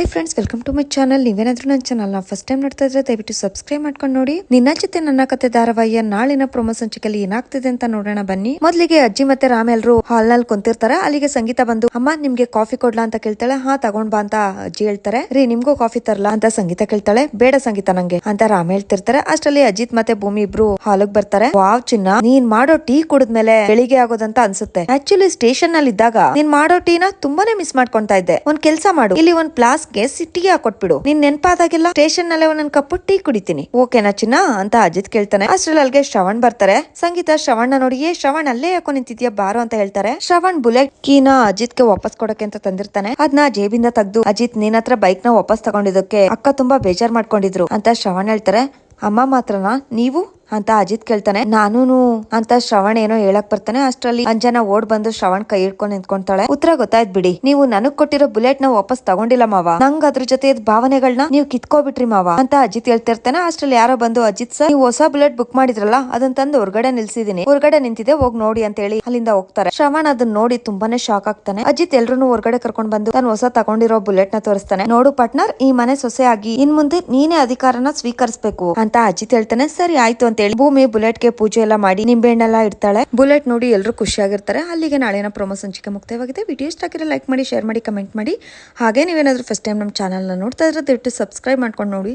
Hi friends welcome to my channel ನೀವೇನಾದ್ರೂ ನನ್ನ channel first time ನೋಡ್ತಾ ಇದ್ರೆ ದಯವಿಟ್ಟು ಸಬ್ಸ್ಕ್ರೈಬ್ ಮಾಡ್ಕೊಂಡು ನೋಡಿ. ನಿನ್ನ ಜೊತೆ ನನ್ನ ಕತೆ ಧಾರಾವಾಹಿಯ ನಾಳಿನ ಪ್ರೊಮೋ ಸಂಚಿಕೆಯಲ್ಲಿ ಏನಾಗ್ತಿದೆ ಅಂತ ನೋಡೋಣ ಬನ್ನಿ. ಮೊದಲಿಗೆ ಅಜ್ಜಿ ಮತ್ತೆ ರಾಮ್ ಎಲ್ರು ಹಾಲ್ನಲ್ಲಿ ಕುಂತಿರ್ತಾರೆ. ಅಲ್ಲಿಗೆ ಸಂಗೀತ ಬಂದು, ಅಮ್ಮ, ನಿಮ್ಗೆ ಕಾಫಿ ಕೊಡ್ಲಾ ಅಂತ ಕೇಳ್ತಾಳೆ. ಹಾ, ತಗೊಂಡ್ ಬಾ ಅಂತ ಅಜ್ಜಿ ಹೇಳ್ತಾರೆ. ರೀ, ನಿಮ್ಗೂ ಕಾಫಿ ತರಲಾ ಅಂತ ಸಂಗೀತ ಕೇಳ್ತಾಳೆ. ಬೇಡ ಸಂಗೀತ ನಂಗೆ ಅಂತ ರಾಮ್ ಹೇಳ್ತಿರ್ತಾರೆ. ಅಷ್ಟರಲ್ಲಿ ಅಜಿತ್ ಮತ್ತೆ ಭೂಮಿ ಇಬ್ರು ಹಾಲಗ್ ಬರ್ತಾರೆ. ವಾವ್ ಚಿನ್ನ, ನೀನ್ ಮಾಡೋ ಟೀ ಕುಡಿದ್ಮೇಲೆ ಬೆಳಿಗ್ಗೆ ಆಗೋದಂತ ಅನ್ಸುತ್ತೆ. ಆಕ್ಚುಲಿ ಸ್ಟೇಷನ್ನಲ್ಲಿ ಇದ್ದಾಗ ನೀನ್ ಮಾಡೋ ಟೀನ ತುಂಬಾನೇ ಮಿಸ್ ಮಾಡ್ಕೊಂತಾ ಇದ್ದೆ. ಒಂದ್ ಕೆಲ್ಸ ಮಾಡು. ಇಲ್ಲಿ ಒಂದ್ ಪ್ಲಾಸ್ಗೆ ಸಿಟ್ಟಿಗೆ ಹಾಕೊಟ್ಬಿಡು. ನಿನ್ ನೆನ್ಪಾದಾಗೆಲ್ಲ ಸ್ಟೇಷನ್ ನಲ್ಲೇ ಒಂದೊಂದ್ ಕಪ್ಪು ಟೀ ಕುಡಿತೀನಿ. ಓಕೆನಾ ಚಿನ್ನ? ಅಂತ ಅಜಿತ್ ಕೇಳ್ತಾನೆ. ಅಷ್ಟ್ರಲ್ಲಿ ಅಲ್ಲಿಗೆ ಶ್ರವಣ್ ಬರ್ತಾರೆ. ಸಂಗೀತ ಶ್ರವಣ್ನ ನೋಡಿ ಏ ಶ್ರವಣ್ ಅಲ್ಲೇ ಯಾಕೋ ನಿಂತಿದ್ಯಾ, ಬಾರೋ ಅಂತ ಹೇಳ್ತಾರೆ. ಶ್ರವಣ್ ಬುಲೆಟ್ ಕೀನ ಅಜಿತ್ಗೆ ವಾಪಸ್ ಕೊಡಕ್ಕೆ ಅಂತ ತಂದಿರ್ತಾನೆ. ಅದ್ನ ಜೇಬಿಂದ ತೆಗ್ದು, ಅಜಿತ್, ನಿನ್ ಹತ್ರ ಬೈಕ್ನ ವಾಪಸ್ ತಗೊಂಡಿದ್ದಕ್ಕೆ ಅಕ್ಕ ತುಂಬಾ ಬೇಜಾರ್ ಮಾಡ್ಕೊಂಡಿದ್ರು ಅಂತ ಶ್ರವಣ್ ಹೇಳ್ತಾರೆ. ಅಮ್ಮ ಮಾತ್ರನಾ? ನೀವು? ಅಂತ ಅಜಿತ್ ಕೇಳ್ತಾನೆ. ನಾನೂನು ಅಂತ ಶ್ರವಣ್ ಏನೋ ಹೇಳಕ್ ಬರ್ತಾನೆ. ಅಷ್ಟ್ರಲ್ಲಿ ಅಂಜನ ಓಡ್ ಬಂದು ಶ್ರವಣ್ ಕೈ ಹಿಡ್ಕೊಂಡು ನಿಂತ್ಕೊಂತಾಳೆ. ಉತ್ತರ ಗೊತ್ತಾಯ್ತು ಬಿಡಿ. ನೀವು ನನಗ್ ಕೊಟ್ಟಿರೋ ಬುಲೆಟ್ನ ವಾಪಸ್ ತಗೊಂಡಿಲ್ಲ ಮಾವ. ನಂಗ್ ಅದ್ರ ಜೊತೆ ಭಾವನೆಗಳನ್ನ ನೀವು ಕಿತ್ಕೋಬಿಟ್ರಿ ಮಾವ ಅಂತ ಅಜಿತ್ ಹೇಳ್ತಿರ್ತಾನೆ ಅಷ್ಟ್ರಲ್ಲಿ ಯಾರೋ ಬಂದು, ಅಜಿತ್ ಸರ್, ನೀವು ಹೊಸ ಬುಲೆಟ್ ಬುಕ್ ಮಾಡಿದ್ರಲ್ಲ ಅದನ್ನ ತಂದು ಹೊರಗಡೆ ನಿಲ್ಸಿದೀನಿ ಹೊರಗಡೆ ನಿಂತಿದೆ, ಹೋಗ್ ನೋಡಿ ಅಂತ ಹೇಳಿ ಅಲ್ಲಿಂದ ಹೋಗ್ತಾರೆ. ಶ್ರವಣ್ ಅದನ್ನ ನೋಡಿ ತುಂಬಾನೇ ಶಾಕ್ ಆಗ್ತಾನೆ. ಅಜಿತ್ ಎಲ್ರು ಹೊರಗಡೆ ಕರ್ಕೊಂಡ್ ಬಂದು ತಾನು ಹೊಸ ತಗೊಂಡಿರೋ ಬುಲೆಟ್ನ ತೋರಿಸ್ತಾನೆ. ನೋಡು ಪಾರ್ಟ್ನರ್ ಈ ಮನೆ ಸೊಸೆ ಆಗಿ ಇನ್ ಮುಂದೆ ನೀನೇ ಅಧಿಕಾರನ ಸ್ವೀಕರಿಸಬೇಕು ಅಂತ ಅಜಿತ್ ಹೇಳ್ತಾನೆ. ಸರಿ, ಆಯ್ತು ಅಂತ ಹೇಳಿ ಭೂಮಿ ಬುಲೆಟ್ಗೆ ಪೂಜೆ ಎಲ್ಲ ಮಾಡಿ ನಿಂಬೆಹಣ್ಣೆಲ್ಲ ಇರ್ತಾಳೆ ಬುಲೆಟ್ ನೋಡಿ ಎಲ್ಲರೂ ಖುಷಿಯಾಗಿರ್ತಾರೆ. ಅಲ್ಲಿಗೆ ನಾಳೆನ ಪ್ರೊಮೋ ಸಂಚಿಕೆ ಮುಕ್ತಾಯವಾಗಿದೆ. ವಿಡಿಯೋ ಇಷ್ಟ ಆಗಿರೋ ಲೈಕ್ ಮಾಡಿ ಶೇರ್ ಮಾಡಿ ಕಮೆಂಟ್ ಮಾಡಿ. ಹಾಗೆ ನೀವೇನಾದ್ರೂ ಫಸ್ಟ್ ಟೈಮ್ ನಮ್ಮ ಚಾನಲ್ನ ನೋಡ್ತಾ ಇದ್ರೆ ದಯವಿಟ್ಟು ಸಬ್ಸ್ಕ್ರೈಬ್ ಮಾಡ್ಕೊಂಡು ನೋಡಿ.